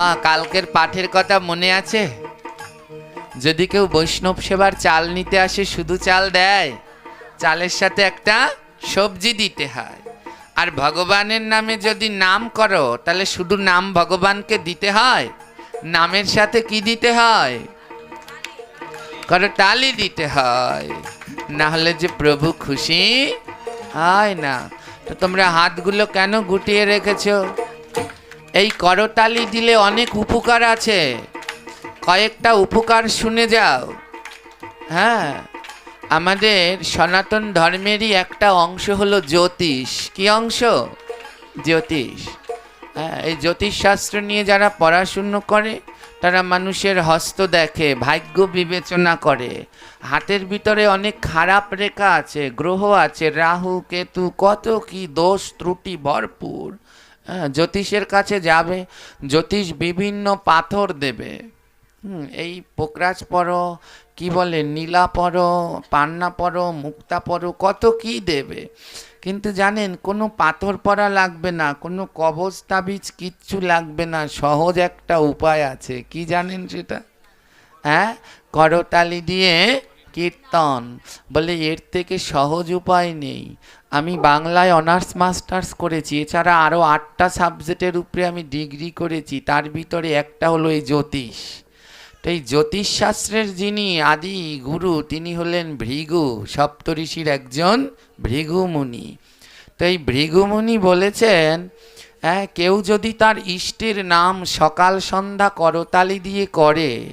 কালকের পাঠের কথা মনে আছে? যদি কেউ বৈষ্ণব সেবার চাল নিতে আসে, শুধু চাল দেয়, চালের সাথে একটা সবজি দিতে হয়। আর ভগবানের নামে যদি নাম করো, তাহলে শুধু নাম ভগবানকে দিতে হয়? নামের সাথে কি দিতে হয়? করো তালি দিতে হয়। না হলে যে প্রভু খুশি হয় না। তো তোমরা হাতগুলো কেন গুটিয়ে রেখেছো? এই করতালি দিলে অনেক উপকার আছে। কয়েকটা উপকার শুনে যাও। হ্যাঁ আমাদের সনাতন ধর্মেরই একটা অংশ হলো জ্যোতিষ। কি অংশ? জ্যোতিষ। হ্যাঁ এই জ্যোতিষশাস্ত্র নিয়ে যারা পড়াশুনো করে, তারা মানুষের হস্ত দেখে, ভাগ্য বিবেচনা করে। হাতের ভিতরে অনেক খারাপ রেখা আছে, গ্রহ আছে, রাহু, কেতু, কত কি দোষ, ত্রুটি ভরপুর। হ্যাঁ জ্যোতিষের কাছে যাবে জ্যোতিষ বিভিন্ন পাথর দেবে। হুম, এই পোকরাজ পরো কি বলে নীলা পরো পান্না পরো মুক্তা পরো কত কি দেবে। কিন্তু জানেন কোনো পাথর পরা লাগবে না কোনো কবচ তাবিজ কিচ্ছু লাগবে না সহজ একটা উপায় আছে। কি জানেন সেটা? হ্যাঁ করতালি দিয়ে কীর্তন। বলে, এর থেকে সহজ উপায় নেই। আমি বাংলায় অনার্স মাস্টার্স করেছি। এছাড়া আরও আটটা সাবজেক্টের উপরে আমি ডিগ্রি করেছি। তার ভিতরে একটা হলো এই জ্যোতিষ। তো এই জ্যোতিষশাস্ত্রের যিনি আদি গুরু, তিনি হলেন ভৃগু, সপ্তঋষির একজন ভৃগু মুনি তো এই ভৃগু মুনি বলেছেন কেউ যদি তার ইষ্টের নাম সকাল সন্ধ্যা করতালি দিয়ে করে,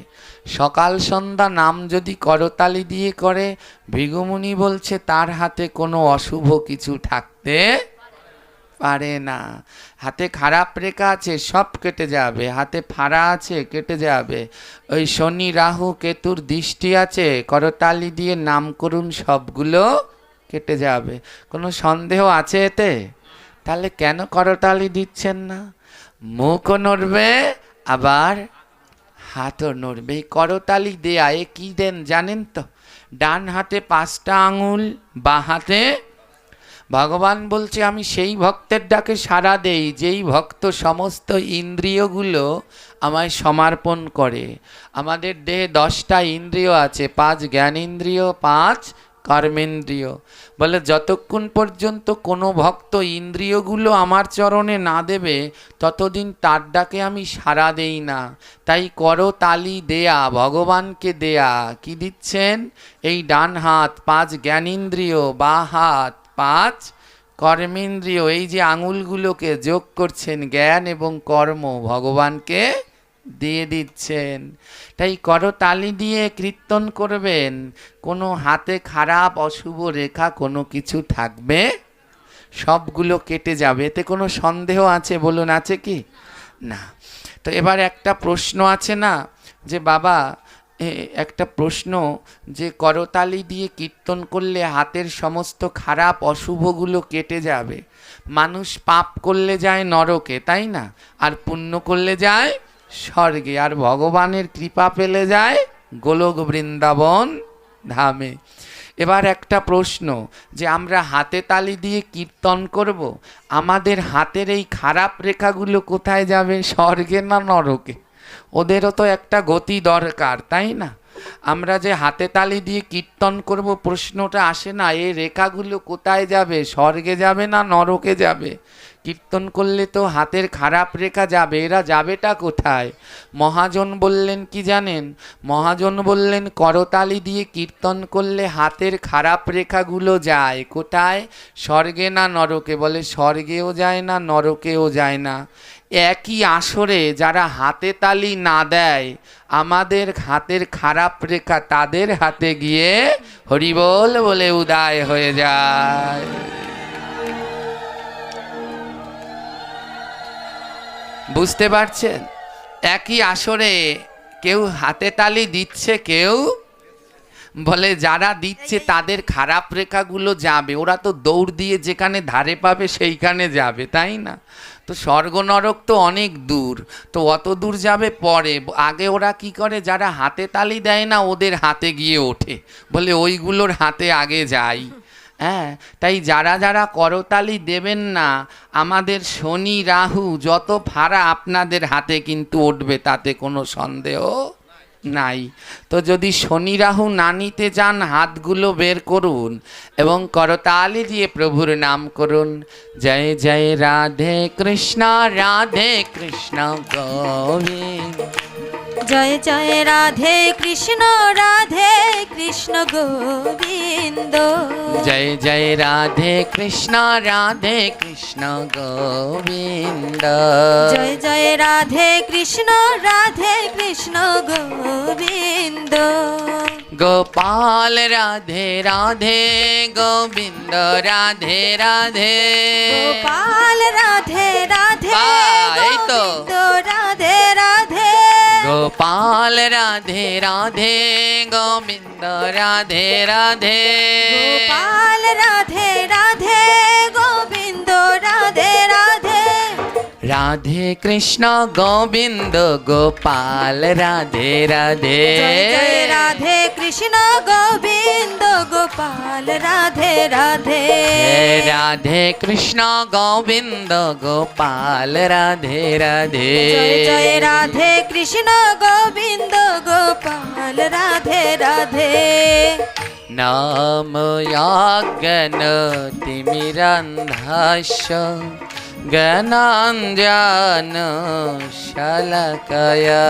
সকাল সন্ধ্যা নাম যদি করতালি দিয়ে করে, ভৃগুমুনি বলছে তার হাতে কোনো অশুভ কিছু থাকতে পারে না। হাতে খারাপ রেখা আছে, সব কেটে যাবে। হাতে ফাড়া আছে, কেটে যাবে। ওই শনি, রাহু, কেতুর দৃষ্টি আছে, করতালি দিয়ে নাম করুন, সবগুলো কেটে যাবে। কোনো সন্দেহ আছে এতে? তাহলে কেন করতালি দিচ্ছেন না? মুখও নড়বে, আবার হাতও নড়বে। করতালি দেয়া, এ কি দেন জানেন তো? ডান হাতে পাঁচটা আঙুল, বা হাতে ভগবান বলছে, আমি সেই ভক্তের ডাকে সাড়া দেই, যেই ভক্ত সমস্ত ইন্দ্রিয়গুলো আমায় সমর্পণ করে। আমাদের দেহে দশটা ইন্দ্রিয় আছে, পাঁচ জ্ঞানেন্দ্রিয়, পাঁচ কর্মেন্দ্রিয়। বলে, যতক্ষণ পর্যন্ত কোনো ভক্ত ইন্দ্রিয়গুলো আমার চরণে না দেবে, ততদিন তার ডাকে আমি সাড়া দেই না। তাই করো তালি দেয়া, ভগবানকে দেয়া। কি দিচ্ছেন? এই ডান হাত, পাঁচ জ্ঞানেন্দ্রিয়, বা হাত, পাঁচ কর্মেন্দ্রিয়। এই যে আঙুলগুলোকে যোগ করছেন জ্ঞান এবং কর্ম, ভগবানকে দিয়ে দিচ্ছেন। তাই করতালি দিয়ে কীর্তন করবেন। কোনো হাতে খারাপ, অশুভ রেখা কোনো কিছু থাকবে? সবগুলো কেটে যাবে। এতে কোনো সন্দেহ আছে বলুন, আছে কি? না। তো এবার একটা প্রশ্ন আছে না, যে বাবা একটা প্রশ্ন, যে করতালি দিয়ে কীর্তন করলে হাতের সমস্ত খারাপ, অশুভগুলো কেটে যাবে। মানুষ পাপ করলে যায় নরকে, তাই না? আর পুণ্য করলে যায় স্বর্গে আর ভগবানের কৃপা পেলে যায় গোলক বৃন্দাবন ধামে। এবার একটা প্রশ্ন, যে আমরা হাতে তালি দিয়ে কীর্তন করব, আমাদের হাতের এই খারাপ রেখাগুলো কোথায় যাবে, স্বর্গে না নরকে? ওদেরও তো একটা গতি দরকার, তাই না? আমরা যে হাতে তালি দিয়ে কীর্তন করব, প্রশ্নটা আসে না এই রেখাগুলো কোথায় যাবে, স্বর্গে যাবে না নরকে যাবে? কীর্তন করলে তো হাতের খারাপ রেখা যাবে, এরা যাবেটা কোথায়? মহাজন বললেন, কি জানেন? মহাজন বললেন, করতালি দিয়ে কীর্তন করলে হাতের খারাপ রেখাগুলো যায়, কোথায়? স্বর্গে না নরকে? বলে, স্বর্গেও যায় না, নরকেও যায় না। একই আসরে যারা হাতে তালি না দেয়, আমাদের হাতের খারাপ রেখা তাদের হাতে গিয়ে হরিবল বলে উদয় হয়ে যায়। বুঝতে পারছেন? একই আসরে কেউ হাতে তালি দিচ্ছে কেউ? বলে যারা দিচ্ছে তাদের খারাপ রেখাগুলো যাবে। ওরা তো দৌড় দিয়ে যেখানে ধারে পাবে সেইখানে যাবে, তাই না? তো স্বর্গ নরক তো অনেক দূর, তো অত দূর যাবে পরে। আগে ওরা কি করে? যারা হাতে তালি দেয় না, ওদের হাতে গিয়ে ওঠে। বলে ওইগুলোর হাতে আগে যাই। হ্যাঁ তাই যারা যারা করতালি দেবেন না, আমাদের শনি রাহু যত ভাড়া আপনাদের হাতে কিন্তু উঠবে, তাতে কোনো সন্দেহ নাই। তো যদি শনি রাহু না নিতে চান, হাতগুলো বের করুন এবং করতালি দিয়ে প্রভুর নাম করুন। জয় জয়, রাধে কৃষ্ণ রাধে কৃষ্ণ, গোবিন্দ। জয় জয় রাধে কৃষ্ণ রাধে কৃষ্ণ গোবিন্দ। জয় জয় রাধে কৃষ্ণ রাধে কৃষ্ণ গোবিন্দ। জয় জয় রাধে কৃষ্ণ রাধে কৃষ্ণ গোবিন্দ। গোপাল রাধে রাধে গোবিন্দ রাধে রাধে। গোপাল রাধে রাধে। গোবিন্দ রাধে রাধে গোপাল রাধে রাধে গোবিন্দ রাধে রাধে। গোপাল রাধে রাধে গোবিন্দ রাধে। রাধে কৃষ্ণ গোবিন্দ গোপাল রাধে রাধে। রাধে কৃষ্ণ গোবিন্দ গোপাল রাধে রাধে। রাধে কৃষ্ণ গোবিন্দ গোপাল রাধে রাধে। জয় রাধে কৃষ্ণ গোবিন্দ গোপাল রাধে রাধে। নাম তিমিরন্ধাস্য জ্ঞানাঞ্জন শলকয়া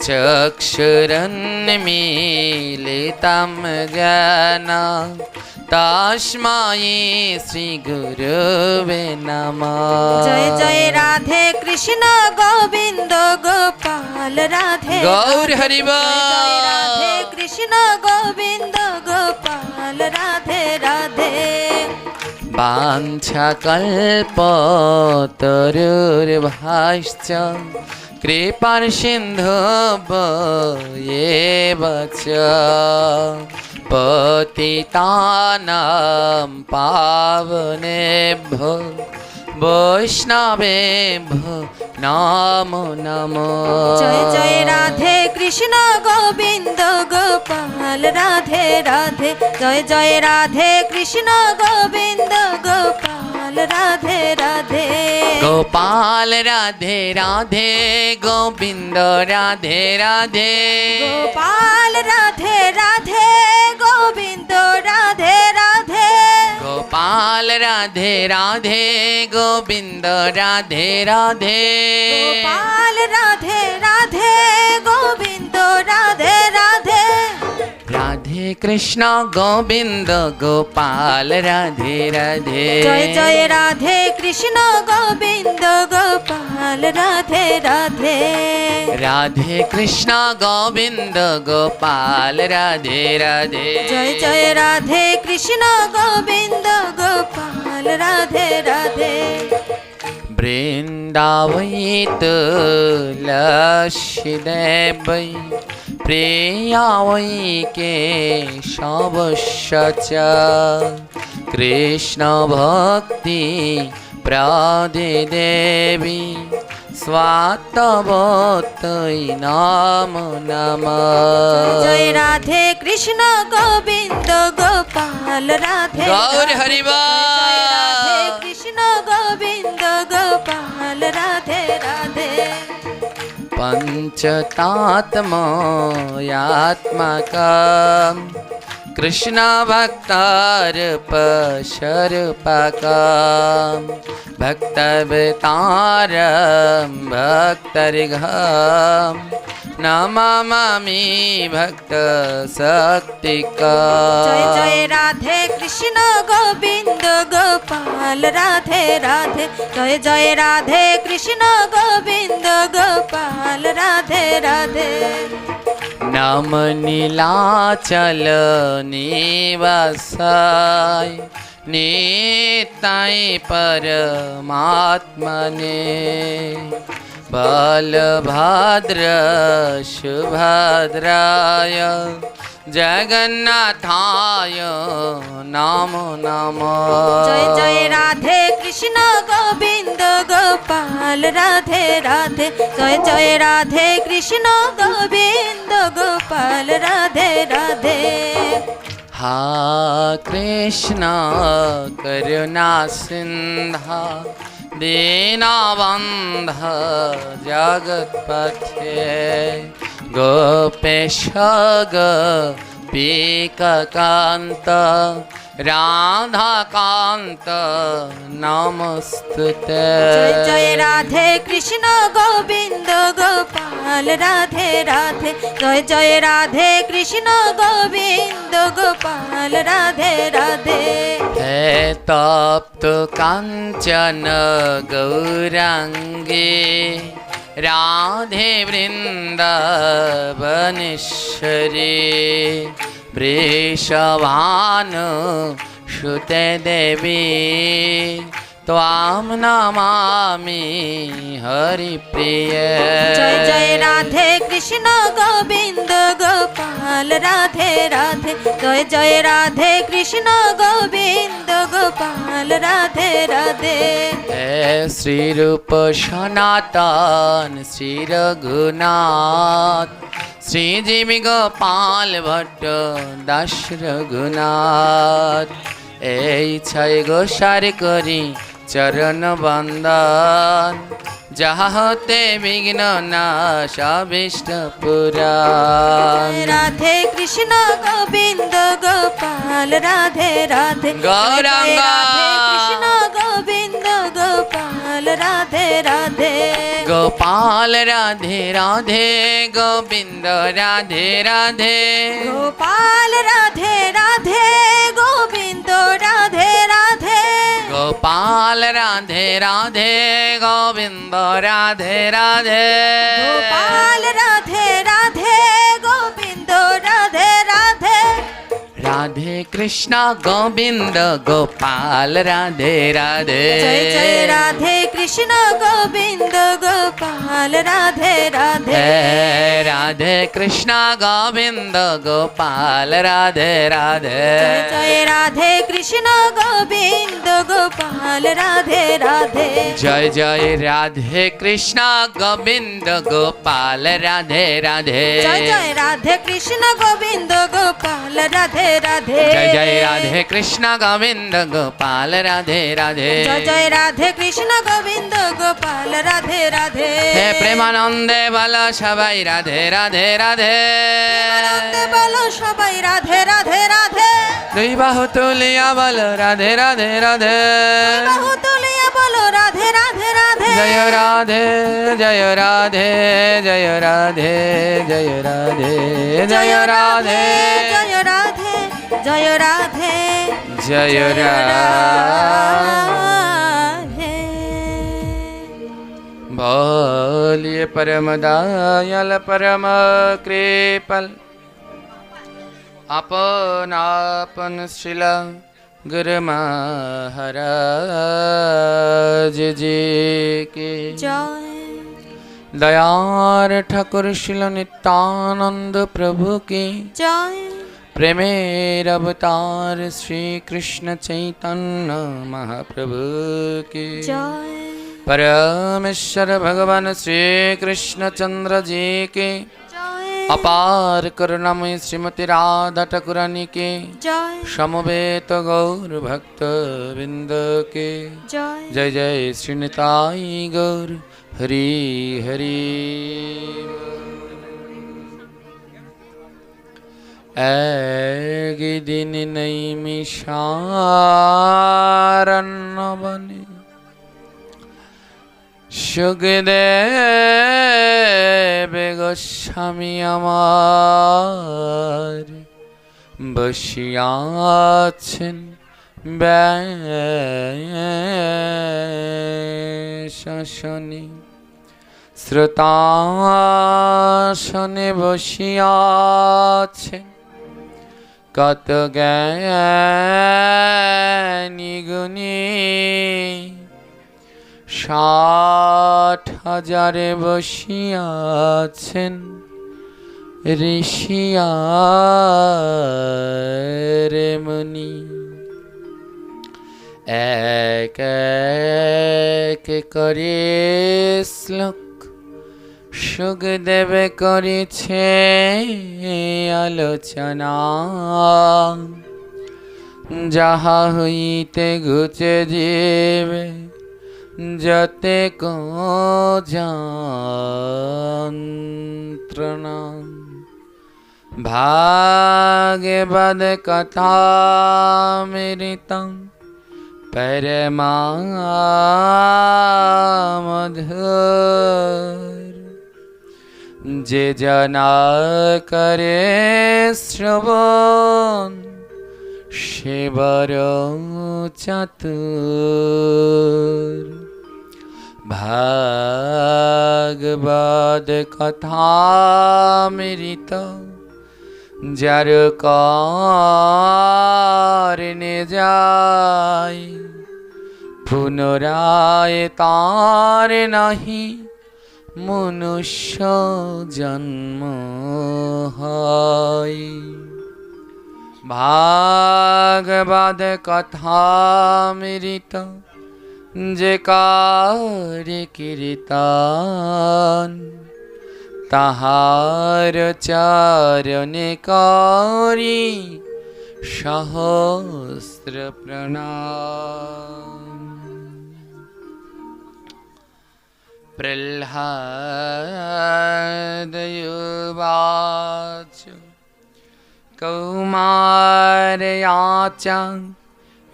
চক্ষুরন্মিলিतं জ্ঞান তস্मै শ্রীগুরুবে নমঃ জয় জয় রাধে কৃষ্ণ গোবিন্দ গোপাল রাধে গৌর। হরিব জয় জয় রাধে কৃষ্ণ গোবিন্দ গোপাল রাধে রাধে বাঞ্ছাকল্পতরুর্ভাশ্চ কৃপার সিন্ধু এব চ পতিতানাম বৈষ্ণবেভ্যো নমো নমো। জয় জয় রাধে কৃষ্ণ গোবিন্দ গোপাল রাধে রাধে। জয় জয় রাধে কৃষ্ণ গোবিন্দ গোপাল রাধে রাধে। গোপাল রাধে রাধে। গোবিন্দ রাধে রাধে। গোপাল রাধে রাধে। গোবিন্দ রাধে গোপাল রাধে রাধে গোবিন্দ রাধে রাধে। গোপাল রাধে রাধে গোবিন্দ রাধে কৃষ্ণ গোবিন্দ গোপাল রাধে রাধে। জয় জয় রাধে কৃষ্ণ গোবিন্দ গোপাল রাধে রাধে। রাধে কৃষ্ণ গোবিন্দ গোপাল রাধে রাধে। জয় জয় রাধে কৃষ্ণ গোবিন্দ গোপাল রাধে রাধে। বৃন্দাবৈ তুলসী দেবৈ প্রিয়া वै केशवस्य च कृष्णभक्ति प्रादिदेवी स्वात्तवत्यै नमो नमः জয় রাধে কৃষ্ণ গোবিন্দ গোপাল রাধে গৌর রাধে। হরিবা पञ्चतात्मयात्मकं कृष्णभक्तार्पशर्पकं भक्तवतारं নমামি ভক্ত শক্তিকা জয় জয় রাধে কৃষ্ণ গোবিন্দ গোপাল রাধে রাধে। জয় জয় রাধে কৃষ্ণ গোবিন্দ গোপাল রাধে রাধে। নাম নীলাচল নিবাসায় নিতাই পরমাত্মনে। বলভদ্র সুভদ্রায় জগন্নাথায় নমো নমো জয় জয় রাধে কৃষ্ণ গোবিন্দ গোপাল রাধে রাধে জয় জয় রাধে কৃষ্ণ গোবিন্দ গোপাল রাধে রাধে हा कृष्ण करुणा सिन्धा दीनबन्ध जगत्पथे गोपेश गोपीककान्त राधाकान्त नमस्तुते জয় জয় রাধে কৃষ্ণ গোবিন্দ গোপাল রাধে রাধে জয় জয় রাধে কৃষ্ণ গোবিন্দ গোপাল রাধে রাধে हे तप्त काञ्चन गौराङ्गे राधे वृन्दावनेश्वरे वृषभान श्रुते देवी त्वां नमामि हरिप्रिय जय जय राधे कृष्ण गोविन्द गोपाल राधे राधे जय जय राधे कृष्ण गोविन्द गोपाल राधे राधे हे श्रीरूप सनातन श्री रघुनाथ श्रीजीवि गोपाल भट्ट दास रघुनाथ এই ছয় গোসার করি চরণ বন্দন যাহা হতে বিঘ্ন না সবিষ্ট পুরাণ। রাধে কৃষ্ণ গোবিন্দ গোপাল রাধে রাধে গৌরাঙ্গ। কৃষ্ণ গোবিন্দ গোপাল রাধে রাধে। গোপাল রাধে রাধে গোবিন্দ রাধে রাধে। গোপাল রাধে রাধে গোবিন্দ রাধে গোপাল রাধে রাধে গোবিন্দ রাধে রাধে। গোপাল রাধে রাধে কৃষ্ণ গোবিন্দ গোপাল রাধে রাধে। জয় জয় রাধে কৃষ্ণ গোবিন্দ গোপাল রাধে রাধে। রাধে কৃষ্ণ গোবিন্দ গোপাল রাধে রাধে। জয় জয় রাধে কৃষ্ণ গোবিন্দ গোপাল রাধে রাধে। জয় জয় রাধে কৃষ্ণ গোবিন্দ গোপাল রাধে রাধে। জয় জয় রাধে কৃষ্ণ গোবিন্দ গোপাল রাধে রাধে। জয় জয় রাধে কৃষ্ণ গোবিন্দ গোপাল রাধে রাধে। জয় জয় রাধে কৃষ্ণ গোবিন্দ গোপাল রাধে রাধে। হে প্রেমানন্দে বলো সবাই রাধে রাধে রাধে। বলো সবাই রাধে রাধে রাধে। দুই বাহু তুলিয়া বলো রাধে রাধে রাধে। বাহু তুলিয়ে বলো রাধে রাধে রাধে জয় রাধে জয় রাধে জয় রাধে জয় রাধে। জয় রাধে জয় রাধে। জয় রাধে জয় রাধে। ভোলিয়ে পরম দয়াল পরম কৃপাল। আপন আপন শিল গুরু महाराज जी के জয়। दयार ठाकुर শিল নিত্যানন্দ प्रभु কে জয়। প্রেমের অবতার শ্রীকৃষ্ণ চৈতন্য মহাপ্রভু কি পরমেশ্বর ভগবান শ্রীকৃষ্ণ চন্দ্র জি কে অপার করুণাময়ী শ্রীমতী রাধা ঠাকুরানী কে সমবেত গৌর ভক্ত বৃন্দ কে জয় জয় শ্রীনিতাই গৌর। হরি হরি। একদিন নৈমি সারণ্যবনে সুখদেব গোস্বামী আমার বসিয়াছেন শাসনে শ্রোতাসনে বসিয়াছেন কত জ্ঞানী ষাট হাজারে বসিয়াছেন ঋষিয়া রে মুনি। এক এক করে শ্লোক সুখদেব করেছে আলোচনা। যাহা হইতে ঘুচে যাবে যতে যন্ত্রণা ভাগবদ কথামৃতম পরমামধুর যে জানা করে শ্রবণ শিবর চাতুর। ভাগবত কথামৃত যার কারণে যায় পুনরায় তার নাহি। মনুষ্য জন্ম হয়। ভাগবত কথামৃত যে কারে কীর্তন তাহার চারণে করি সহস্র প্রণাম। प्रह्लादयुवाच। कौमारयाचं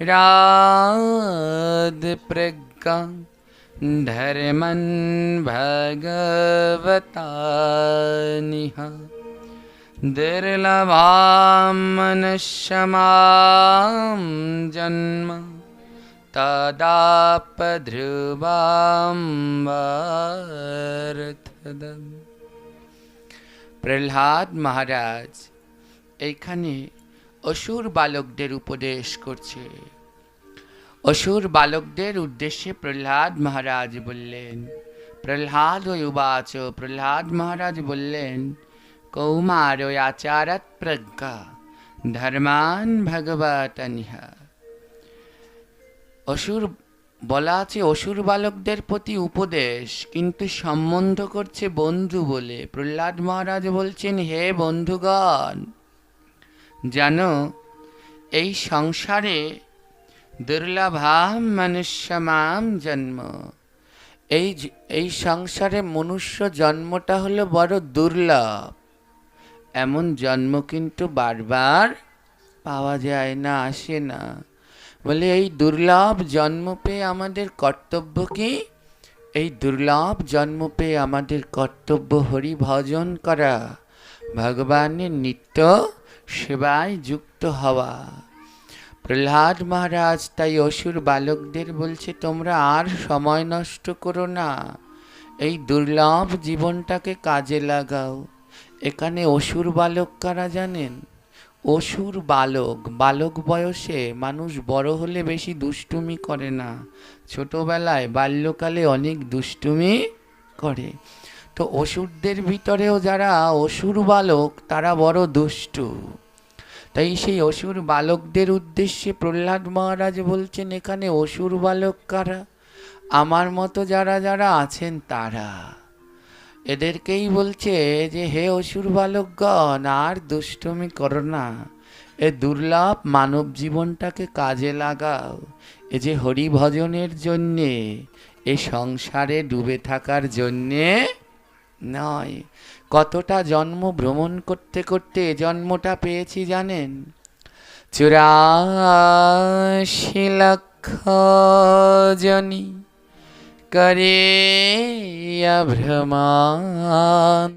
रादप्रज्ञ धर्मन् भगवतानिह। दुर्लभां मनुष्यमां जन्म তদাপধ্রুবাম্বার্থদম প্রহ্লাদ মহারাজ এইখানে অসুর বালকদের উপদেশ করছে। অসুর বালকদের উদ্দেশ্যে প্রহ্লাদ মহারাজ বললেন, প্রহ্লাদ উবাচ, প্রহ্লাদ মহারাজ বললেন কৌমার আচারত প্রজ্ঞা, ধর্মান ভগবতনিহা অসুর বলা আছে, অসুর বালকদের প্রতি উপদেশ, কিন্তু সম্বন্ধ করছে বন্ধু বলে। প্রহ্লাদ মহারাজ বলছেন, হে বন্ধুগণ, জানো, এই সংসারে দুর্লভাম মনুষ্যমাম জন্ম। এই এই সংসারে মনুষ্য জন্মটা হলো বড় দুর্লভ। এমন জন্ম কিন্তু বারবার পাওয়া যায় না, আসে না। বলে, এই দুর্লভ জন্ম পেয়ে আমাদের কর্তব্য কি? এই দুর্লভ জন্ম পেয়ে আমাদের কর্তব্য হরি ভজন করা। ভগবানের নিত্য সেবায় যুক্ত হওয়া। প্রহ্লাদ মহারাজ তাই অসুর বালকদের বলছে, তোমরা আর সময় নষ্ট করো না। এই দুর্লভ জীবনটাকে কাজে লাগাও। এখানে অসুর বালক কারা জানেন? অসুর বালক বালক বয়সে মানুষ বড় হলে বেশি দুষ্টুমি করে না। ছোটবেলায় বাল্যকালে অনেক দুষ্টুমি করে। তো অসুরদের ভিতরেও যারা অসুর বালক, তারা বড় দুষ্টু। তাই সেই অসুর বালকদের উদ্দেশ্যে প্রহ্লাদ মহারাজ বলছেন, এখানে অসুর বালক কারা? আমার মতো যারা যারা আছেন তারা। এদেরকেই বলছে যে, হে অসুর বালকগণ আর দুষ্টমি করো না। এ দুর্লভ মানব জীবনটাকে কাজে লাগাও। এ যে হরি ভজনের জন্যে, এ সংসারে ডুবে থাকার জন্যে নয়। কতটা জন্ম ভ্রমণ করতে করতে জন্মটা পেয়েছি জানেন? চুরাশি লক্ষ জনি करे भ्रमात्